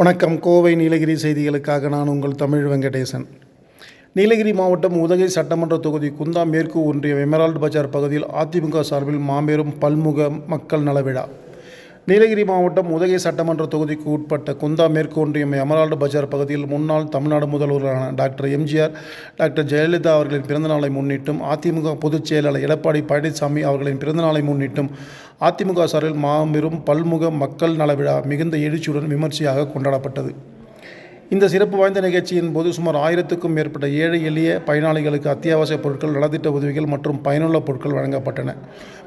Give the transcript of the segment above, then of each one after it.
வணக்கம். கோவை நீலகிரி செய்திகளுக்காக நான் உங்கள் தமிழ் வெங்கடேசன். நீலகிரி மாவட்டம் உதகை சட்டமன்ற தொகுதி குந்தா மேற்கு ஒன்றிய எமரால்டு பஜார் பகுதியில் அதிமுக சார்பில் மாபெரும் பல்முக மக்கள் நலவிழா. நீலகிரி மாவட்டம் உதகை சட்டமன்ற தொகுதிக்கு உட்பட்ட குந்தா மேற்கு ஒன்றியம் எமரால்டு பஜார் பகுதியில் முன்னாள் தமிழ்நாடு முதல்வரான டாக்டர் எம்ஜிஆர் டாக்டர் ஜெயலலிதா அவர்களின் பிறந்தநாளை முன்னிட்டும் அதிமுக பொதுச் செயலாளர் எடப்பாடி பழனிசாமி அவர்களின் பிறந்தநாளை முன்னிட்டும் அதிமுக சார்பில் மாபெரும் பல்முக மக்கள் நலவிழா மிகுந்த எழுச்சியுடன் விமர்சையாக கொண்டாடப்பட்டது. இந்த சிறப்பு வாய்ந்த நிகழ்ச்சியின் போது சுமார் ஆயிரத்துக்கும் மேற்பட்ட ஏழை எளிய பயனாளிகளுக்கு அத்தியாவசிய பொருட்கள் நலத்திட்ட உதவிகள் மற்றும் பயனுள்ள பொருட்கள் வழங்கப்பட்டன.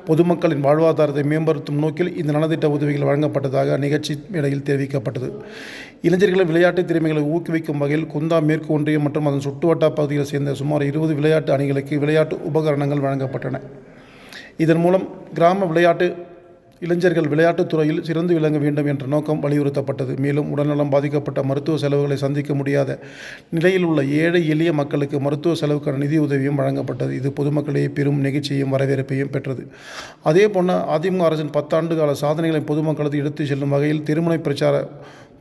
பொதுமக்களின் வாழ்வாதாரத்தை மேம்படுத்தும் நோக்கில் இந்த நலத்திட்ட உதவிகள் வழங்கப்பட்டதாக நிகழ்ச்சி மேடையில் தெரிவிக்கப்பட்டது. இளைஞர்களின் விளையாட்டு திறமைகளை ஊக்குவிக்கும் வகையில் குந்தா மேற்கு ஒன்றியம் மற்றும் அதன் சுட்டுவட்டா பகுதியில் சேர்ந்த சுமார் இருபது விளையாட்டு அணிகளுக்கு விளையாட்டு உபகரணங்கள் வழங்கப்பட்டன. இதன் மூலம் கிராம விளையாட்டு இளைஞர்கள் விளையாட்டுத் துறையில் சிறந்து விளங்க வேண்டும் என்ற நோக்கம் வலியுறுத்தப்பட்டது. மேலும் உடல்நலம் பாதிக்கப்பட்ட மருத்துவ செலவுகளை சந்திக்க முடியாத நிலையில் உள்ள ஏழை எளிய மக்களுக்கு மருத்துவ செலவுக்கான நிதி உதவியும் வழங்கப்பட்டது. இது பொதுமக்களிடையே பெரும் நெகிழ்ச்சியையும் வரவேற்பையும் பெற்றது. அதே போல அதிமுக அரசின் பத்தாண்டு கால சாதனைகளை பொதுமக்களுக்கு எடுத்துச் செல்லும் வகையில் திருமண பிரச்சார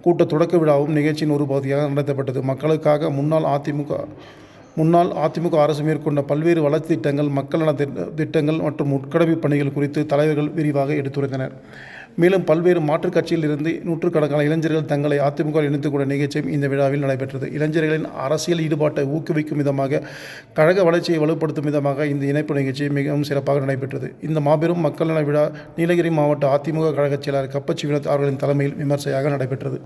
கூட்ட தொடக்க விழாவும் நிகழ்ச்சியின் ஒரு பகுதியாக நடத்தப்பட்டது. மக்களுக்காக முன்னாள் அதிமுக முன்னாள் அதிமுக அரசு மேற்கொண்ட பல்வேறு வளர்ச்சி திட்டங்கள் மக்கள் நல திட்டங்கள் மற்றும் உட்கடமை பணிகள் குறித்து தலைவர்கள் விரிவாக எடுத்துரைத்தனர். மேலும் பல்வேறு மாற்றுக் கட்சியில் இருந்து நூற்றுக்கணக்கான இளைஞர்கள் தங்களை அதிமுக இணைத்துக் கொண்ட நிகழ்ச்சியும் இந்த விழாவில் நடைபெற்றது. இளைஞர்களின் அரசியல் ஈடுபாட்டை ஊக்குவிக்கும் விதமாக கழக வளர்ச்சியை வலுப்படுத்தும் விதமாக இந்த இணைப்பு நிகழ்ச்சி மிகவும் சிறப்பாக நடைபெற்றது. இந்த மாபெரும் மக்கள் நல விழா நீலகிரி மாவட்ட அதிமுக கழகச் செயலாளர் கப்பச்சி வினோத் அவர்களின் தலைமையில் விமர்சையாக நடைபெற்றது.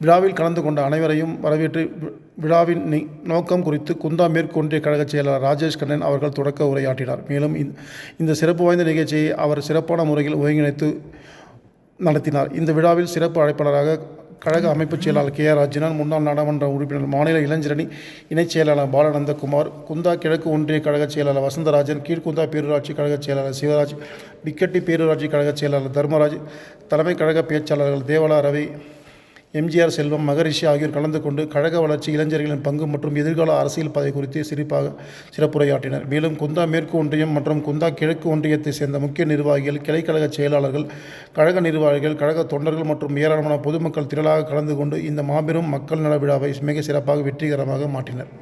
விழாவில் கலந்து கொண்ட அனைவரையும் வரவேற்று விழாவின் நோக்கம் குறித்து குந்தா மேற்கு ஒன்றிய கழகச் செயலாளர் ராஜேஷ் கண்ணன் அவர்கள் தொடக்க உரையாற்றினார். மேலும் இந்த- இந்த சிறப்பு வாய்ந்த நிகழ்ச்சியை அவர் சிறப்பான முறையில் ஒருங்கிணைத்து நடத்தினார். இந்த விழாவில் சிறப்பு அழைப்பாளராக கழக அமைப்புச் செயலாளர் கே ஆர் அர்ஜுனன் முன்னாள் நாடாளுமன்ற உறுப்பினர் மாநில இளைஞரணி இணைச் செயலாளர் பாலநந்தகுமார் குந்தா கிழக்கு ஒன்றிய கழகச் செயலாளர் வசந்தராஜன் கீழ்குந்தா பேரூராட்சி கழகச் செயலாளர் சிவராஜ் பிக்கட்டி பேரூராட்சி கழகச் செயலாளர் தர்மராஜ் தலைமை கழக பேச்சாளர்கள் தேவலா ரவி எம்ஜிஆர் செல்வம் மகரிஷி ஆகியோர் கலந்து கொண்டு கழக வளர்ச்சி இளைஞர்களின் பங்கு மற்றும் எதிர்கால அரசியல் பதவி குறித்து சிரிப்பாக சிறப்புரையாற்றினர். மேலும் குந்தா மேற்கு ஒன்றியம் மற்றும் குந்தா கிழக்கு ஒன்றியத்தை சேர்ந்த முக்கிய நிர்வாகிகள் கிளைக்கழக செயலாளர்கள் கழக நிர்வாகிகள் கழக தொண்டர்கள் மற்றும் ஏராளமான பொதுமக்கள் திரளாக கலந்து கொண்டு இந்த மாபெரும் மக்கள் நல விழாவை மிக சிறப்பாக வெற்றிகரமாக மாற்றினர்.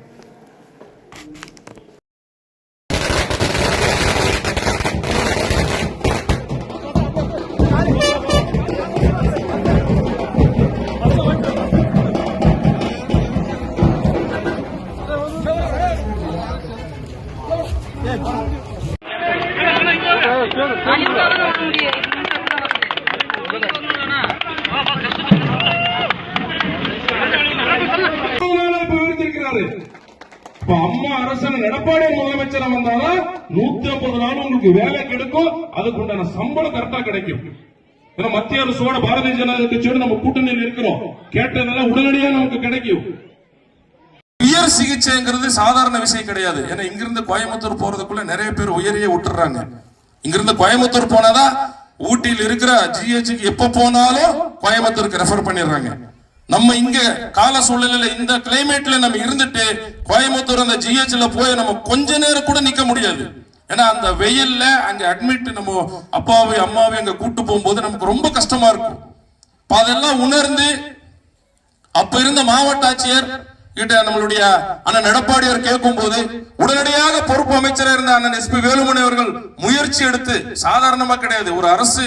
விருந்திருக்கிறாரு. இப்ப அம்மா அரசன் எடப்பாடி முதலமைச்சரா வந்தாதான் நூத்தி ஐம்பது நாள் உங்களுக்கு வேலை கிடைக்கும். அதுக்கு உண்டான சம்பளம் கரெக்டா கிடைக்கும். ஏன்னா மத்திய அரசோட பாரதிய ஜனதா கட்சியோட நம்ம கூட்டணியில் இருக்கிறோம். கேட்டதெல்லாம் உடனடியா நமக்கு கிடைக்கும். உயர் சிகிச்சைங்கிறது சாதாரண விஷயம் கிடையாது. ஏன்னா இங்கிருந்து கோயம்புத்தூர் போறதுக்குள்ள நிறைய பேர் உயரையே விட்டுறாங்க. இங்கிருந்து கோயம்புத்தூர் போனாதான் ஊட்டியில் இருக்கிற ஜிஹெச்சுக்கு எப்ப போனாலும் கோயம்புத்தூருக்கு ரெஃபர் பண்ணிடுறாங்க. நம்ம இங்க கால சூழ்நிலையில இந்த கிளைமேட்ல நம்ம இருந்துட்டு கோயம்புத்தூர் அந்த ஜிஹெச்ல போய் நம்ம கொஞ்ச நேரம் கூட நிக்க முடியாது. ஏன்னா அந்த வெயில்ல அங்க அட்மிட் நம்ம அப்பாவையும் அம்மாவையும் அங்க கூட்டு போகும்போது நமக்கு ரொம்ப கஷ்டமா இருக்கும். அதெல்லாம் உணர்ந்து அப்ப இருந்த மாவட்ட ஆட்சியர் கிட்ட நம்மளுடைய அண்ணன் எடப்பாடியார் கேட்கும் போது உடனடியாக பொறுப்பு அமைச்சராக இருந்த அண்ணன் எஸ் பி வேலுமணி அவர்கள் முயற்சி எடுத்து சாதாரணமா கிடையாது ஒரு அரசு